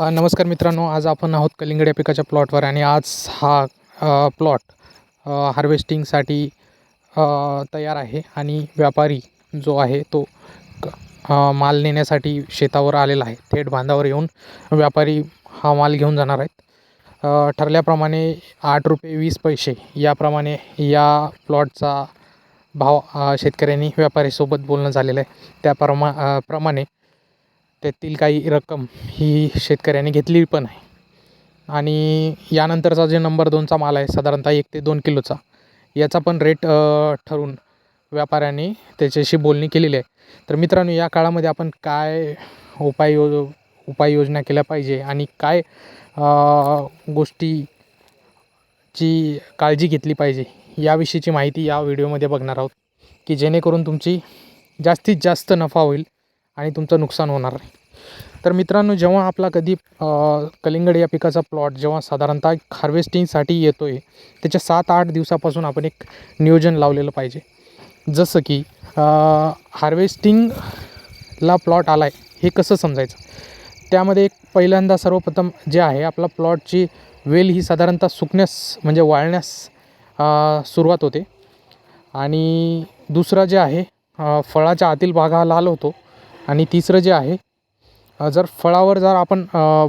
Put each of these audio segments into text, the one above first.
नमस्कार मित्रांनो आज आपण आहोत कलिंगड या पिकाच्या प्लॉटवर आणि आज हा प्लॉट हार्वेस्टिंगसाठी तयार आहे आणि व्यापारी जो आहे तो क- माल नेण्यासाठी शेतावर आलेला आहे. थेट बांधावर येऊन व्यापारी हा माल घेऊन जाणार आहेत. ठरल्याप्रमाणे आठ रुपये वीस पैसे याप्रमाणे या प्लॉटचा भाव शेतकऱ्यांनी व्यापारीसोबत बोलणं झालेलं आहे. त्याप्रमा प्रमाणे त्यातील काही रक्कम ही शेतकऱ्याने घेतली पण आहे. आणि यानंतरचा जे नंबर दोनचा माल आहे साधारणतः एक ते दोन किलोचा याचा पण रेट ठरून ठरवून व्यापाऱ्यांनी त्याच्याशी बोलणी केलेली आहे. तर मित्रांनो या काळामध्ये आपण काय उपाययो उपाययोजना केल्या पाहिजे आणि काय गोष्टीची काळजी घेतली पाहिजे याविषयीची माहिती या व्हिडिओमध्ये बघणार आहोत की जेणेकरून तुमची जास्तीत जास्त नफा होईल आणि तुमचं नुकसान होणार नाही. तर मित्रांनो जेव्हा आपला कधी कलिंगड या पिकाचा प्लॉट जेव्हा साधारणतः हार्वेस्टिंगसाठी येतो आहे त्याच्या सात आठ दिवसापासून आपण एक नियोजन लावलेलं पाहिजे. जसं की हार्वेस्टिंगला प्लॉट आला आहे हे कसं समजायचं? त्यामध्ये एक पहिल्यांदा सर्वप्रथम जे आहे आपला प्लॉटची वेल ही साधारणतः सुकण्यास म्हणजे वाळण्यास सुरुवात होते. आणि दुसरं जे आहे फळाच्या आतील भाग हा लाल होतो. आणि तिसरं जे आहे जर फळावर जर आपण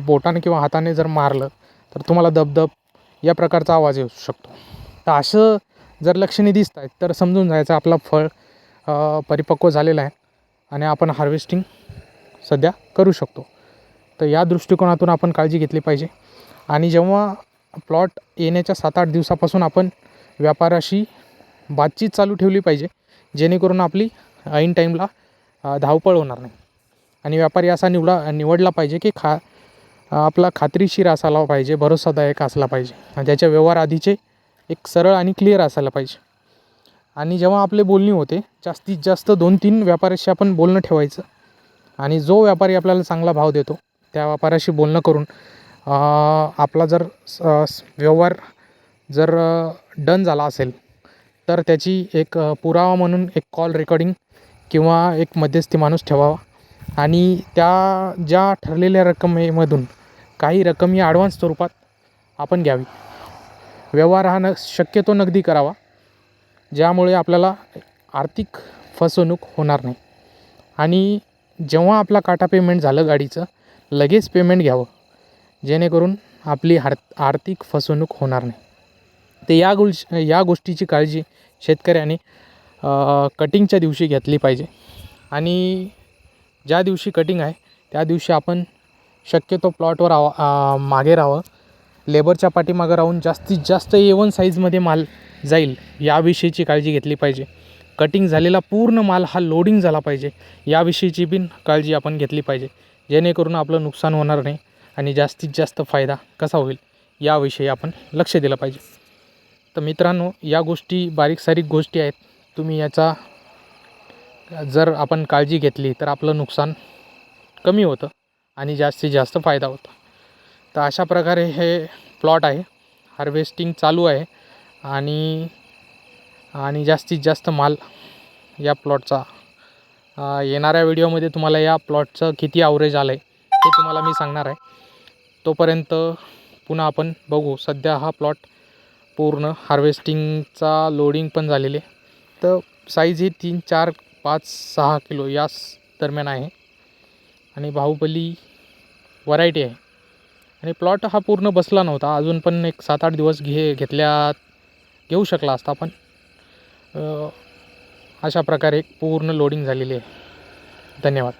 बोटाने किंवा हाताने जर मारलं तर तुम्हाला दबदब या प्रकारचा आवाज येऊ शकतो. तर असं जर लक्षणे दिसत आहेत तर समजून जायचं आपला फळ परिपक्व झालेला आहे आणि आपण हार्वेस्टिंग सध्या करू शकतो. तर या दृष्टिकोनातून आपण काळजी घेतली पाहिजे आणि जेव्हा प्लॉट येण्याच्या सात आठ दिवसापासून आपण व्यापाराशी बातचीत चालू ठेवली पाहिजे जेणेकरून आपली ऐन टाईमला धावपळ होणार नाही. आणि व्यापारी असा निवडा निवडला पाहिजे की खा आपला खात्रीशीर असायला पाहिजे भरोसादायक असला पाहिजे. ज्याच्या त्याच्या व्यवहार आधीचे एक सरळ आणि क्लिअर असायला पाहिजे. आणि जेव्हा आपले बोलणी होते जास्तीत जास्त दोन तीन व्यापाऱ्याशी आपण बोलणं ठेवायचं. आणि जो व्यापारी आपल्याला चांगला भाव देतो त्या व्यापाऱ्याशी बोलणं करून आपला जर व्यवहार जर डन झाला असेल तर त्याची एक पुरावा म्हणून एक कॉल रेकॉर्डिंग किंवा एक मध्यस्थी माणूस ठेवावा. आणि त्या ज्या ठरलेल्या रकमेमधून काही रक्कम ही ॲडव्हान्स स्वरूपात आपण घ्यावी. व्यवहार हा न शक्यतो नगदी करावा ज्यामुळे आपल्याला आर्थिक फसवणूक होणार नाही. आणि जेव्हा आपला काटा पेमेंट झालं गाडीचं लगेच पेमेंट घ्यावं जेणेकरून आपली हार आर्थिक फसवणूक होणार नाही. तर या गुल या गोष्टीची काळजी शेतकऱ्याने कटिंगच्या दिवशी घेतली पाहिजे. आणि ज्या दिवशी कटिंग आहे त्या दिवशी आपण शक्यतो प्लॉटवर राहावं मागे राहावं. लेबरच्या पाठीमागं राहून जास्तीत जास्त ए वन साईजमध्ये माल जाईल याविषयीची काळजी घेतली पाहिजे. कटिंग झालेला पूर्ण माल हा लोडिंग झाला पाहिजे याविषयीची बिन काळजी आपण घेतली पाहिजे. जेणेकरून आपलं नुकसान होणार नाही आणि जास्तीत जास्त फायदा कसा होईल याविषयी आपण लक्ष दिलं पाहिजे. तर मित्रांनो या गोष्टी बारीक सारीक गोष्टी आहेत. तुम्ही याचा जर आपण काळजी घेतली तर आपलं नुकसान कमी होतं आणि जास्तीत जास्त फायदा होतो. तर अशा प्रकारे हे प्लॉट आहे. हार्वेस्टिंग चालू आहे आणि आणि जास्तीत जास्त माल या प्लॉटचा येणाऱ्या व्हिडिओमध्ये तुम्हाला या प्लॉटचं किती आवरेज आलं आहे ते तुम्हाला मी सांगणार आहे. तोपर्यंत पुन्हा आपण बघू. सध्या हा प्लॉट पूर्ण हार्वेस्टिंगचा लोडिंग पण झालेले. तर साईज ही तीन चार पाच सहा किलो याच दरम्यान आहे. आणि बाहुबली व्हरायटी आहे. आणि प्लॉट हा पूर्ण बसला नव्हता. अजून पण एक सात आठ दिवस घे घेतल्या घेऊ शकला असता पण अशा प्रकारे पूर्ण लोडिंग झालेली आहे. धन्यवाद.